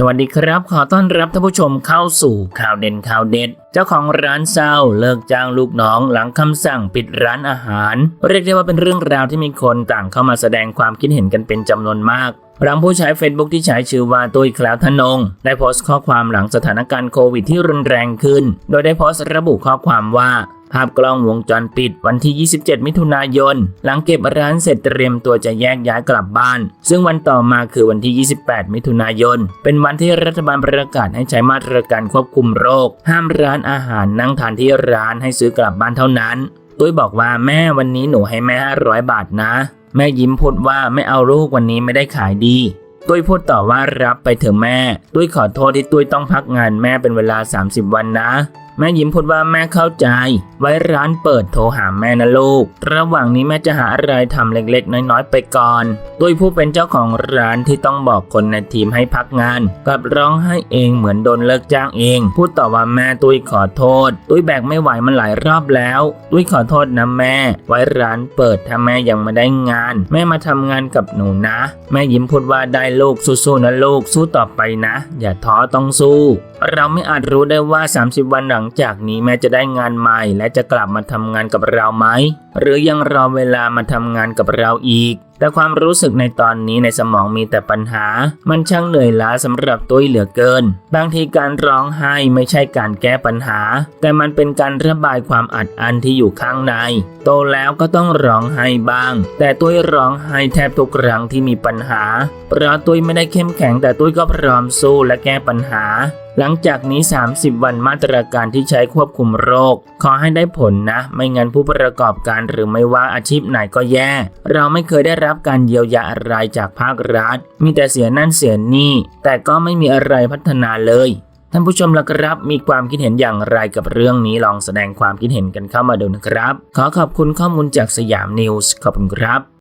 สวัสดีครับ ขอต้อนรับท่านผู้ชมเข้าสู่ข่าวเด่นข่าวเด็ด เจ้าของร้านเศร้าเลิกจ้างลูกน้องหลังคำสั่งปิดร้านอาหาร เรียกได้ว่าเป็นเรื่องราวที่มีคนต่างเข้ามาแสดงความคิดเห็นกันเป็นจำนวนมากหลังผู้ใช้ Facebook ที่ใช้ชื่อว่าตุ้ยคลาวทนง ได้โพสต์ข้อความหลังสถานการณ์โควิดที่รุนแรงขึ้น โดยได้โพสต์ระบุข้อความว่า ภาพกล้องวงจรปิดวันที่ 27 มิถุนายน หลังเก็บร้านเสร็จเตรียมตัวจะแยกย้ายกลับบ้าน ซึ่งวันต่อมาคือวันที่ 28 มิถุนายน เป็นวันที่รัฐบาลประกาศให้ใช้มาตรการควบคุมโรค ห้ามร้านอาหารนั่งทานที่ร้านให้ซื้อกลับบ้านเท่านั้น ตุ้ยบอกว่าแม่วันนี้หนูให้แม่ 500 บาทนะ แม่ยิ้มพูดว่าไม่เอาลูกวันนี้ไม่ได้ขายดีตุ้ยพูดต่อว่ารับไปเถอะแม่ ตุ้ยขอโทษที่ตุ้ยต้องพักงานแม่เป็นเวลา 30 วันนะ แม่ยิ้มพูดว่าแม่เข้าใจ ไว้ร้านเปิดโทรหาแม่นะลูก ระหว่างนี้แม่จะหาอะไรทำเล็กๆ น้อยๆ ไปก่อนตุ้ยผู้เป็นเจ้าของร้านที่ต้องบอกคนในทีมให้พักงานกับร้องให้เองเหมือนโดนเลิกจ้างเอง พูดต่อว่าแม่ตุ้ยขอโทษ ตุ้ยแบกไม่ไหวมันหลายรอบแล้วตุ้ยขอโทษนะแม่ ไว้ร้านเปิดถ้าแม่ยังไม่ได้งาน แม่มาทำงานกับหนูนะ แม่ยิ้มพูดว่าได้ลูกสู้ๆนะลูกสู้ต่อไปนะ อย่าท้อต้องสู้ เราไม่อาจรู้ได้ว่า 30 วันหลังจากนี้แม่จะได้งานใหม่ และจะกลับมาทำงานกับเราไหม หรือยังรอเวลามาทำงานกับเราอีก แต่ความรู้สึกในตอนนี้ในสมองมีแต่ปัญหา มันช่างเหนื่อยล้าสำหรับตุ้ยเหลือเกิน บางทีการร้องไห้ไม่ใช่การแก้ปัญหา แต่มันเป็นการระบายความอัดอั้นที่อยู่ข้างใน โตแล้วก็ต้องร้องไห้บ้าง แต่ตุ้ยร้องไห้แทบทุกครั้งที่มีปัญหา เพราะตุ้ยไม่ได้เข้มแข็งแต่ตุ้ยก็พร้อมสู้และแก้ปัญหาหลังจากนี้ 30 วันมาตรการที่ใช้ควบคุมโรค ขอให้ได้ผลนะ ไม่งั้นผู้ประกอบการหรือไม่ว่าอาชีพไหนก็แย่ เราไม่เคยได้รับรับการเยียวยาอะไรจากภาครัฐ มีแต่เสียนั่นเสียนี่ แต่ก็ไม่มีอะไรพัฒนาเลย ท่านผู้ชมล่ะครับ มีความคิดเห็นอย่างไรกับเรื่องนี้ลองแสดงความคิดเห็นกันเข้ามาดูนะครับ ขอขอบคุณข้อมูลจากสยามนิวส์ขอบคุณครับ